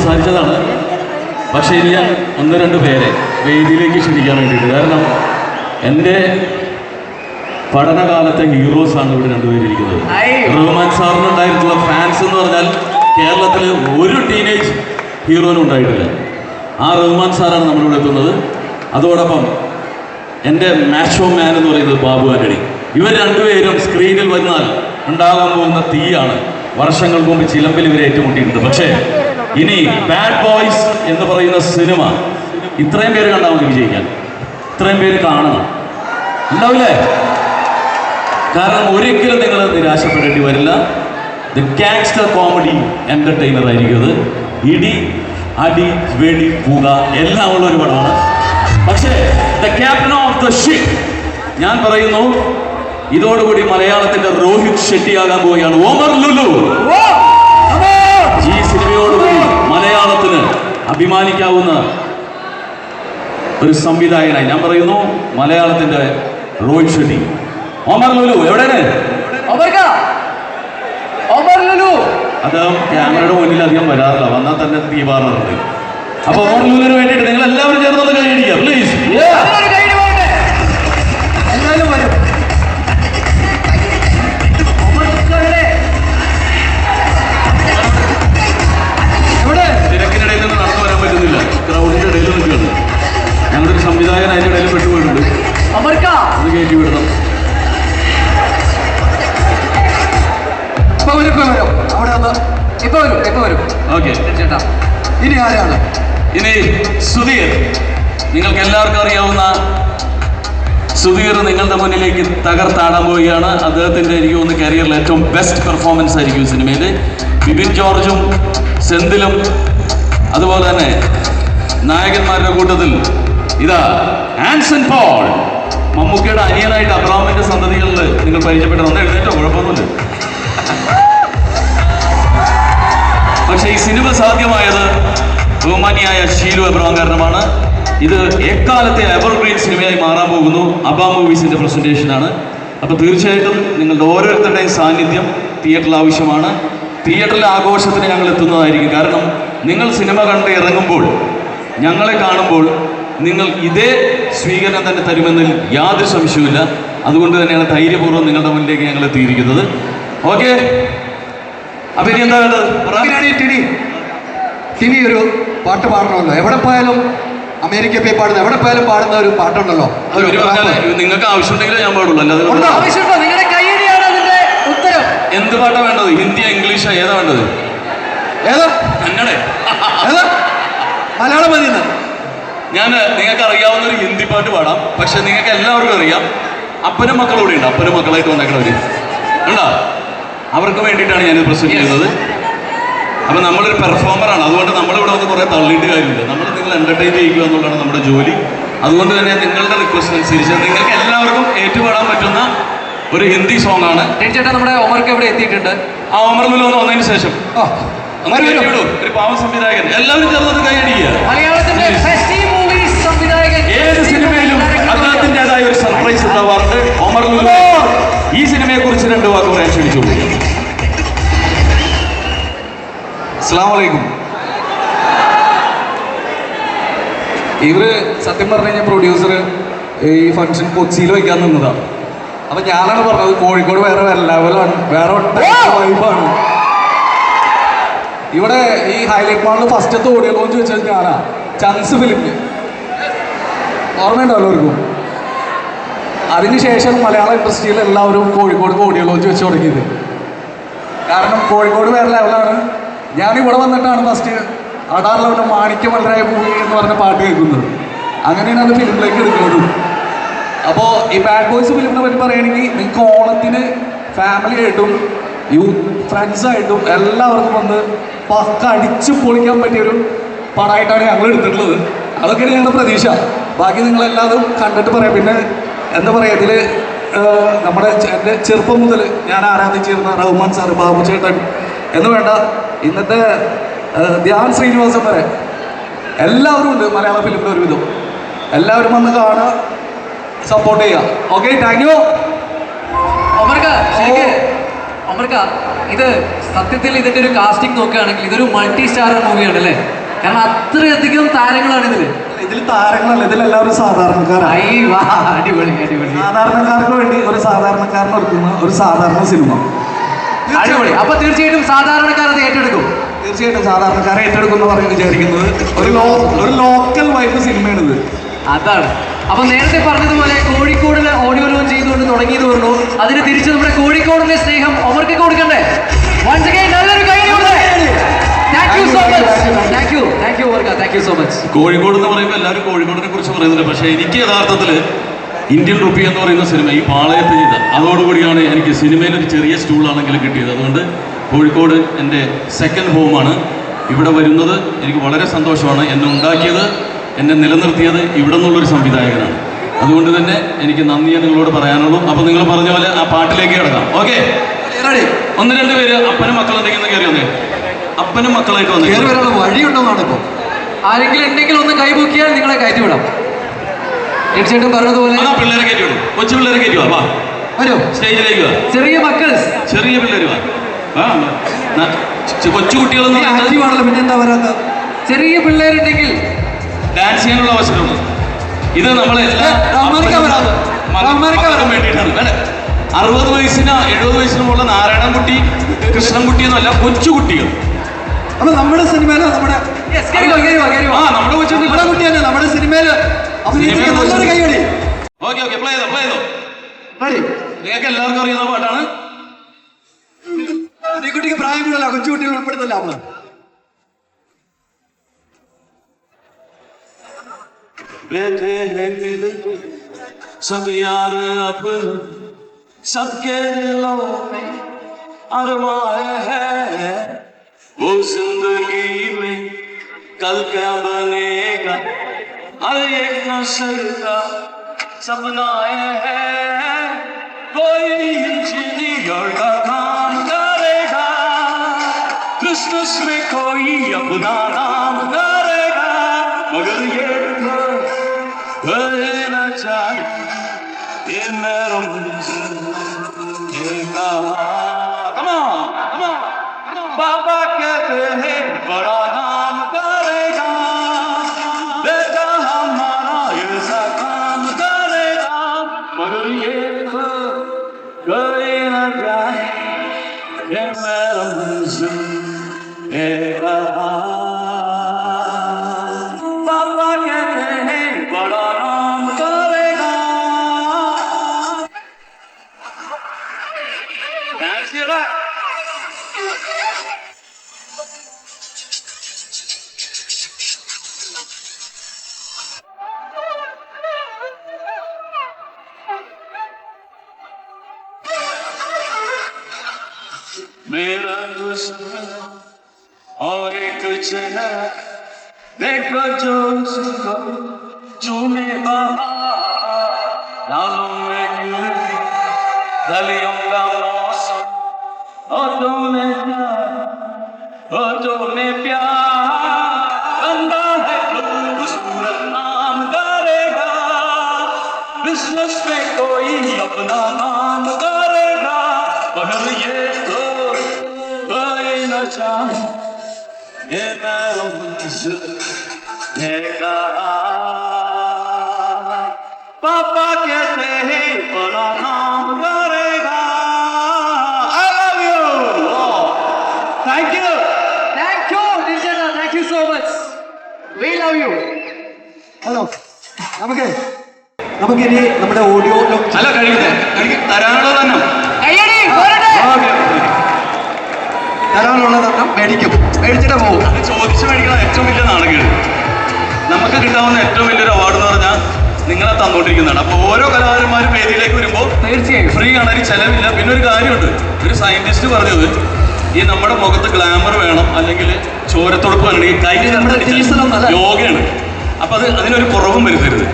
സംസാരിച്ചതാണ്. പക്ഷേ ഇനി ഞാൻ ഒന്ന് രണ്ട് പേരെ വേദിയിലേക്ക് ക്ഷണിക്കാൻ വേണ്ടിയിട്ട്. കാരണം എന്റെ പഠനകാലത്തെ ആണ് ഇവിടെ രണ്ടുപേരിയിരിക്കുന്നത് റഹ്മാൻ റഹ്മാൻ സാറിനുണ്ടായിട്ടുള്ള ഫാൻസ് എന്ന് പറഞ്ഞാൽ കേരളത്തിൽ ഒരു ടീനേജ് ഹീറോനും ഉണ്ടായിട്ടില്ല. ആ റഹ്മാൻ സാറാണ് നമ്മളിവിടെ എത്തുന്നത്. അതോടൊപ്പം എന്റെ മാഷോ മാൻ എന്ന് പറയുന്നത് ബാബു ആന്റണി. ഇവർ രണ്ടുപേരും സ്ക്രീനിൽ വന്നാൽ ഉണ്ടാകാൻ പോകുന്ന തീയാണ് വർഷങ്ങൾക്ക് മുമ്പ് ചിലമ്പിൽ ഇവരെ ഏറ്റുമുട്ടിയിട്ടുണ്ട്. പക്ഷേ ഇനി ബാഡ് ബോയ്സ് എന്ന് പറയുന്ന സിനിമ ഇത്രയും പേര് കണ്ടാൽ മതി വിജയിക്കാൻ. ഇത്രയും പേര് കാണണം. ഉണ്ടാവില്ലേ? കാരണം ഒരിക്കലും നിങ്ങൾ നിരാശപ്പെടേണ്ടി വരില്ല. ദ ഗാങ്സ്റ്റർ കോമഡി എന്റർടൈനർ ആയിരിക്കും അത്. ഇടി അടി വെടി പുക എല്ലാം ഉള്ള ഒരു പടമാണ് പക്ഷേ the captain of the ship ഞാൻ പറയുന്നു ഇതോടുകൂടി മലയാളത്തിന്റെ രോഹിത് ഷെട്ടിയാകാൻ പോവുകയാണ്. ഓമർ ലുലു. മലയാളത്തിന് അഭിമാനിക്കാവുന്ന ഒരു സംവിധായകനായി ഞാൻ പറയുന്നു മലയാളത്തിന്റെ റോഹിത് ഷെട്ടി. ഓമർ ലുലു എവിടെയാണ്? അത് ഒമർ അദ്ദേഹം ക്യാമറയുടെ മുന്നിൽ അധികം വരാറില്ല വന്നാൽ തന്നെ തീപാറുണ്ട് അപ്പൊ ലുലുവിന് വേണ്ടിയിട്ട് നിങ്ങൾ എല്ലാവരും ചേർന്ന് കൈയടിക്കുക പ്ലീസ് ഇനി ആരാണ്? ഇനി സുധീർ. നിങ്ങൾക്ക് എല്ലാവർക്കും അറിയാവുന്ന സുധീർ നിങ്ങളുടെ മുന്നിലേക്ക് തകർത്താടാൻ പോവുകയാണ്. അദ്ദേഹത്തിന്റെ എനിക്ക് തോന്നുന്നു കരിയറിൽ ഏറ്റവും ബെസ്റ്റ് പെർഫോമൻസ് ആയിരിക്കും സിനിമയിൽ ബിബിൻ ജോർജും സെന്തിലും അതുപോലെ തന്നെ നായകന്മാരുടെ കൂട്ടത്തിൽ ഇതാ ആൻസൺ പോൾ. മമ്മൂക്കയുടെ അനിയനായിട്ട് അബ്രാമിന്റെ സന്തതികളിൽ നിങ്ങൾ പരിചയപ്പെട്ടിട്ടുണ്ട് എഴുന്നേറ്റോ? കുഴപ്പമൊന്നുമില്ല. പക്ഷേ ഈ സിനിമ സാധ്യമായത് ബഹുമാനിയായ ഷീലു എബ്രഹാം കാരണമാണ്. ഇത് എക്കാലത്തെ എവർഗ്രീൻ സിനിമയായി മാറാൻ പോകുന്നു. അബ മൂവീസിന്റെ പ്രസന്റേഷനാണ് അപ്പോൾ തീർച്ചയായിട്ടും നിങ്ങളുടെ ഓരോരുത്തരുടെയും സാന്നിധ്യം തിയേറ്ററിൽ ആവശ്യമാണ്. തിയേറ്ററിലെ ആഘോഷത്തിന് ഞങ്ങൾ എത്തുന്നതായിരിക്കും. കാരണം നിങ്ങൾ സിനിമ കണ്ട് ഇറങ്ങുമ്പോൾ ഞങ്ങളെ കാണുമ്പോൾ നിങ്ങൾ ഇതേ സ്വീകരണം തന്നെ തരുമെന്നതിൽ യാതൊരു സംശയവുമില്ല. അതുകൊണ്ട് തന്നെയാണ് ധൈര്യപൂർവം നിങ്ങളുടെ മുന്നിലേക്ക് ഞങ്ങൾ എത്തിയിരിക്കുന്നത്. ഓക്കെ അപ്പൊ ഇനി എന്താ വേണ്ടത്? ടിനി ഒരു പാട്ട് പാടണമല്ലോ. എവിടെ പോയാലും അമേരിക്ക പോയി പാടുന്ന എവിടെ പോയാലും പാടുന്ന ഒരു പാട്ടുണ്ടല്ലോ. നിങ്ങൾക്ക് ആവശ്യമുണ്ടെങ്കിൽ ഞാൻ പാടുള്ളൂ. അല്ലാതെ? നിങ്ങളുടെ അതിന്റെ ഉത്തരം. എന്ത് പാട്ടാ വേണ്ടത്? ഹിന്ദി ഇംഗ്ലീഷ് ഏതാ വേണ്ടത്? ഏതാ? കന്നഡേ. ഏതാ? മലയാളം മതി ഞാൻ നിങ്ങൾക്ക് അറിയാവുന്ന ഒരു ഹിന്ദി പാട്ട് പാടാം. പക്ഷെ നിങ്ങൾക്ക് എല്ലാവർക്കും അറിയാം. അപ്പനും മക്കളും കൂടെ ഉണ്ട്. അപ്പനും മക്കളായിട്ട് വന്നേക്കണവര്. ഉണ്ടോ അവർക്ക് വേണ്ടിയിട്ടാണ് ഞാനിത് പ്രസന്റ് ചെയ്യുന്നത് അപ്പം നമ്മളൊരു പെർഫോമറാണ് അതുകൊണ്ട് നമ്മളിവിടെ വന്ന് കുറേ തള്ളിയിട്ട് കാര്യമില്ല നമ്മൾ നിങ്ങൾ എന്റർടൈൻ ചെയ്യുക എന്നുള്ളതാണ് നമ്മുടെ ജോലി. അതുകൊണ്ട് തന്നെ നിങ്ങളുടെ റിക്വസ്റ്റ് അനുസരിച്ച് നിങ്ങൾക്ക് എല്ലാവർക്കും ഏറ്റുപാടാൻ പറ്റുന്ന ഒരു ഹിന്ദി സോങ് ആണ്. ചേട്ടാ നമ്മുടെ ഒമർക്ക് എവിടെ എത്തിയിട്ടുണ്ട്? ആ ഒമർലുൽ ഒന്ന് വന്നതിന് ശേഷം. ഒരു പാവ സംവിധായകൻ. എല്ലാവരും ചേർന്നത് കൈയടിക്കുക മലയാളത്തിന്റെ ഏത് സിനിമയിലും അദ്ദേഹത്തിന്റെതായ ഒരു സർപ്രൈസ് ഉണ്ടാവാറുണ്ട്. ഒമർ ലുലു ഈ സിനിമയെ കുറിച്ച് രണ്ട് വാക്ക് പറയാൻ ക്ഷണിച്ചോളൂ അലൈക്കും ഇവർ സത്യം പറഞ്ഞു കഴിഞ്ഞാൽ പ്രൊഡ്യൂസർ ഈ ഫംഗ്ഷൻ കൊച്ചിയിൽ വയ്ക്കാൻ നിന്നതാ. അപ്പൊ ഞാനാണ് പറഞ്ഞത് കോഴിക്കോട് വേറെ വേറെ ലെവലാണ് വേറെ വൈബാണ് ഇവിടെ ഈ ഹൈലൈറ്റ് മാളിൽ ഫസ്റ്റത്തെ ഓഡിയോ ലോഞ്ച് വെച്ചത് ഞാനാ. ചങ്സ് ഫിലിമിന് ഓർമ്മയുണ്ടോ എല്ലാവർക്കും? അതിനുശേഷം മലയാള ഇൻഡസ്ട്രിയിൽ എല്ലാവരും കോഴിക്കോട് ഓഡിയോ ലോഞ്ച് വെച്ച് തുടങ്ങിയത്. കാരണം കോഴിക്കോട് വേറെ ലെവലാണ് ഞാൻ ഇവിടെ വന്നിട്ടാണ് ഫസ്റ്റ് ലെവലിൽ മാണിക്യ മലരായ മൂവി എന്ന് പറഞ്ഞ പാട്ട് കേൾക്കുന്നത്. അങ്ങനെയാണ് അത് ഫിലിമിലേക്ക് എടുക്കുന്നത്. അപ്പോൾ ഈ ബാഡ് ബോയ്സ് ഫിലിമിനെ പറ്റി പറയുകയാണെങ്കിൽ നിങ്ങൾക്ക് ഓണത്തിന് ഫാമിലി ആയിട്ടും യൂത്ത് ഫ്രണ്ട്സായിട്ടും എല്ലാവർക്കും വന്ന് പക്ക അടിച്ച് പൊളിക്കാൻ പറ്റിയൊരു പടമായിട്ടാണ് ഞങ്ങൾ എടുത്തിട്ടുള്ളത്. അതൊക്കെ ഞങ്ങളുടെ പ്രതീക്ഷ. ബാക്കി നിങ്ങളെല്ലാവരും കണ്ടിട്ട് പറയാം. പിന്നെ എന്താ പറയുക ഇതിൽ നമ്മുടെ എന്റെ ചെറുപ്പം മുതൽ ഞാൻ ആരാധിച്ചിരുന്ന റഹ്മാൻ സാർ ബാബു ചേട്ടൻ എന്ന് വേണ്ട ഇന്നത്തെ ധ്യാൻ ശ്രീനിവാസൻ വരെ എല്ലാവരും ഉണ്ട് മലയാള ഫിലിമിന്റെ ഒരുവിധം. എല്ലാവരും വന്ന് കാണുക സപ്പോർട്ട് ചെയ്യുക. ഓക്കെ താങ്ക് യു അമർക്ക ഇത് സത്യത്തിൽ ഇതിന്റെ ഒരു കാസ്റ്റിംഗ് നോക്കുകയാണെങ്കിൽ ഇതൊരു മൾട്ടി സ്റ്റാർ മൂവിയാണ് അല്ലേ കാരണം അത്രയധികം താരങ്ങളാണ് ഇതിൽ. ഇതിൽ താരങ്ങളല്ല ഇതിലെല്ലാവരും സാധാരണക്കാരാണ്. വാ അടിപൊളി അടിപൊളി. സാധാരണക്കാർക്ക് വേണ്ടി ഒരു സാധാരണക്കാരൻ ഒരുക്കുന്ന ഒരു സാധാരണ സിനിമ. അടിപൊളി. അപ്പൊ തീർച്ചയായിട്ടും സാധാരണക്കാർ അത് ഏറ്റെടുക്കും. തീർച്ചയായിട്ടും സാധാരണക്കാരെ എന്ന് പറഞ്ഞ് വിചാരിക്കുന്നത് ഒരു ലോ ഒരു ലോക്കൽ വൈബ് സിനിമയാണിത്. അതാണ്. അപ്പൊ നേരത്തെ പറഞ്ഞതുപോലെ കോഴിക്കോടിന് ഓഡിയോ ലോഞ്ച് ചെയ്തുകൊണ്ട് തുടങ്ങിയത് പറഞ്ഞു അതിന് തിരിച്ച് നമ്മുടെ കോഴിക്കോടിന്റെ സ്നേഹം അവർക്ക് കൊടുക്കണ്ടേ? വൺസ് അഗൈൻ നല്ലൊരു കൈ thank you so much thank you thank you thank you so much Kozhikode എന്ന് പറയുമ്പോൾ എല്ലാവരും കോഴിക്കോടിനെ കുറിച്ച് പറയുന്നുണ്ട്. പക്ഷേ എനിക്ക് യഥാർത്ഥത്തിൽ ഇന്ത്യൻ റുപ്പി എന്ന് പറയുന്ന സിനിമ ഈ പാളയത്ത് ചെയ്ത അതോടുകൂടിയാണ് എനിക്ക് സിനിമയിൽ ഒരു ചെറിയ സ്റ്റൂളാണെങ്കിലും കിട്ടിയത്. അതുകൊണ്ട് കോഴിക്കോട് എന്റെ സെക്കൻഡ് ഹോമാണ് ഇവിടെ വരുന്നത് എനിക്ക് വളരെ സന്തോഷമാണ്. എന്നെ ഉണ്ടാക്കിയത് എന്നെ നിലനിർത്തിയത് ഇവിടെ നിന്നുള്ളൊരു സംവിധായകനാണ്. അതുകൊണ്ട് തന്നെ എനിക്ക് നന്ദിയെ നിങ്ങളോട് പറയാനുള്ളൂ. അപ്പോൾ നിങ്ങൾ പറഞ്ഞ പോലെ ആ പാട്ടിലേക്ക് കിടക്കാം. ഓക്കെ ഒന്ന് രണ്ട് പേര് അപ്പനും മക്കളും എന്തെങ്കിലും കയറി വന്നേ. അപ്പനും മക്കളായിട്ട് വന്നേ. വഴിയുണ്ടോന്നാണ് ആരെങ്കിലും ഉണ്ടെങ്കിൽ ഒന്ന് കൈപൊക്കിയാൽ നിങ്ങളെ കയറ്റി വിടാം. തീർച്ചയായിട്ടും പറഞ്ഞതുപോലെ പിള്ളേരെ കയറ്റി വിടും കൊച്ചു പിള്ളേരെ കയറ്റി വാ. വരൂ. സ്റ്റേജിലേക്ക് വാ. ചെറിയ മക്കൾ. ചെറിയ പിള്ളേർ വാ. കൊച്ചു കുട്ടികളൊന്നും പറയുന്നത് ആക്റ്റീവ് പിന്നെ എന്താ വരാത്ത? ചെറിയ പിള്ളേരുണ്ടെങ്കിൽ ഡാൻസ് ചെയ്യാനുള്ള അവസരമുണ്ട്. ഇത് നമ്മളെല്ലാം. വേണ്ടിയിട്ടാണ്. വേണ്ട അറുപത് വയസ്സിന് എഴുപത് വയസ്സിനുമുള്ള നാരായണൻകുട്ടി കൃഷ്ണൻകുട്ടി എന്നല്ല കൊച്ചു കുട്ടികൾ. അപ്പൊ നമ്മുടെ സിനിമയിലോ നമ്മുടെ. ആ നമ്മുടെ കൊച്ചു നമ്മുടെ കുട്ടി തന്നെ നമ്മുടെ സിനിമയിൽ അഭിനയിച്ചിരിക്കുന്ന സിനിമയില് നല്ലൊരു കൈയടി ഓക്കെ ഓക്കെ പ്ലേ ചെയ്തോ പ്ലേ ചെയ്തോ റെഡി നിങ്ങൾക്ക് എല്ലാവർക്കും അറിയുന്ന പാട്ടാണ് ഈ കുട്ടിക്ക് പ്രായം കൂടുതല കൊച്ചുകുട്ടികൾ ഉൾപ്പെടുത്തല്ല നമ്മള് बैठे हैं दिल सब यार अपने सबके दिलों में अरमाए है वो जिंदगी में कल क्या बनेगा ہر ایک نسل کا سپنا ہے۔ کوئی انجینئر کا کام کرے گا۔ بزنس میں کوئی اپنا نام کرے گا۔ مگر یہ بھولنا چاہیے یہ میرا منزل یہ بابا کہتے ہیں، بڑا نام मेरा दुश्मन और एक चेहरा देखो जो उसको चूमे लालों में गिरती गलियों का मौसम और तुम्हें प्यार और तुम्हें पापा कहते हैं बड़ा नाम करेगा I love you thank you thank you Diljana thank you so much we love you hello നമുക്ക് നമുക്കിനി നമ്മുടെ ഓഡിയോ അല്ല കഴിയില്ല എനിക്ക് തരാനുള്ളത് തന്നെ കയ്യടി പോരട്ടെ തരാനുള്ളതൊക്കെ മേടിക്കും മേടിച്ചിട്ട് പോകും അത് ചോദിച്ചു മേടിക്കുന്ന ഏറ്റവും വലിയ നാണക്കേട്. നമുക്ക് കിട്ടാവുന്ന ഏറ്റവും വലിയൊരു അവാർഡ് എന്ന് പറഞ്ഞാൽ നിങ്ങളെ തന്നുകൊണ്ടിരിക്കുന്നതാണ് അപ്പോൾ ഓരോ കലാകാരന്മാരും വേദിയിലേക്ക് വരുമ്പോൾ തീർച്ചയായും. ഫ്രീ ആണ് ഒരു ചെലവില്ല. പിന്നെ ഒരു കാര്യമുണ്ട്. ഒരു സയന്റിസ്റ്റ് പറഞ്ഞത് ഈ നമ്മുടെ മുഖത്ത് ഗ്ലാമർ വേണം അല്ലെങ്കിൽ ചോരത്തുടപ്പ് വേണമെങ്കിൽ കൈ. യോഗയാണ്. അപ്പൊ അത് അതിനൊരു കുറവും വരുത്തരുത്.